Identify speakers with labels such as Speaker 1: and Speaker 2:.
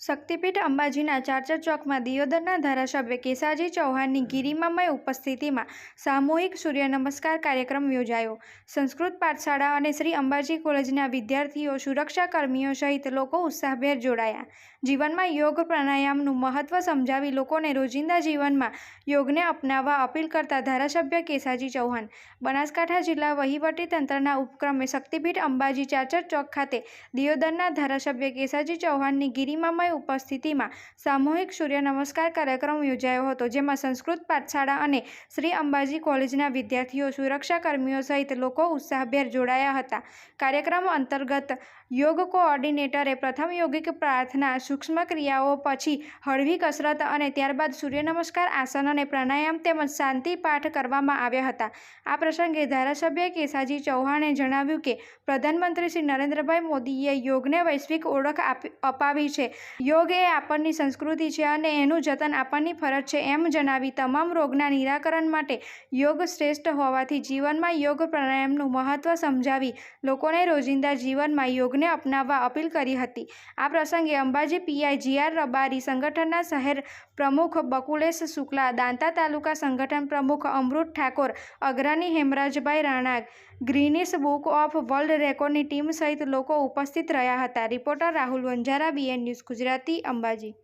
Speaker 1: શક્તિપીઠ અંબાજીના ચારચર ચોકમાં દિયોદરના ધારાસભ્ય કેસાજી ચૌહાણની ગિરિમામય ઉપસ્થિતિમાં સામૂહિક સૂર્ય નમસ્કાર કાર્યક્રમ યોજાયો. સંસ્કૃત પાઠશાળા અને શ્રી અંબાજી કોલેજના વિદ્યાર્થીઓ, સુરક્ષાકર્મીઓ સહિત લોકો ઉત્સાહભેર જોડાયા. જીવનમાં યોગ પ્રાણાયામનું મહત્વ સમજાવી લોકોને રોજિંદા જીવનમાં યોગને અપનાવવા અપીલ કરતા ધારાસભ્ય કેસાજી ચૌહાણ, બનાસકાંઠા જિલ્લા વહીવટી તંત્રના ઉપક્રમે શક્તિપીઠ અંબાજી ચાચર ચોક ખાતે દિયોદરના ધારાસભ્ય કેસાજી ચૌહાણની ગિરિમામય ઉપસ્થિતિમાં સામૂહિક સૂર્ય નમસ્કાર કાર્યક્રમ યોજાયો હતો, જેમાં સંસ્કૃત પાઠશાળા અને શ્રી અંબાજી કોલેજના વિદ્યાર્થીઓ સુરક્ષા કર્મીઓ સહિત લોકો ઉત્સાહભેર જોડાયા હતા. કાર્યક્રમ અંતર્ગત યોગ કોઓર્ડિનેટરે પ્રથમ યોગિક પ્રાર્થના સૂક્ષ્મ ક્રિયાઓ પછી હળવી કસરત અને ત્યારબાદ સૂર્ય નમસ્કાર, આસન અને પ્રાણાયામ તેમજ શાંતિ પાઠ કરવામાં આવ્યા હતા. આ પ્રસંગે ધારાસભ્ય કેસાજી ચૌહાણે જણાવ્યું કે, પ્રધાનમંત્રી શ્રી નરેન્દ્રભાઈ મોદીએ યોગને વૈશ્વિક ઓળખ અપાવી છે. યોગ એ આપણની સંસ્કૃતિ છે અને એનું જતન આપણની ફરજ છે એમ જણાવી તમામ રોગના નિરાકરણ માટે યોગ શ્રેષ્ઠ હોવાથી જીવનમાં યોગ પ્રાણાયામનું મહત્વ સમજાવી લોકોને રોજિંદા જીવનમાં યોગને અપનાવવા અપીલ કરી હતી. આ પ્રસંગે અંબાજી પીઆઈ જીઆર રબારી સંગઠનના શહેર પ્રમુખ બકુલેશ શુક્લા, દાંતા તાલુકા સંગઠન પ્રમુખ અમૃત ઠાકોર, અગ્રણી Hemrajbhai Rana Guinness book of world રેકોર્ડની team સહિત લોકો ઉપસ્થિત રહ્યા હતા. Reporter Rahul Vanjara BN news Gujarati Ambaji.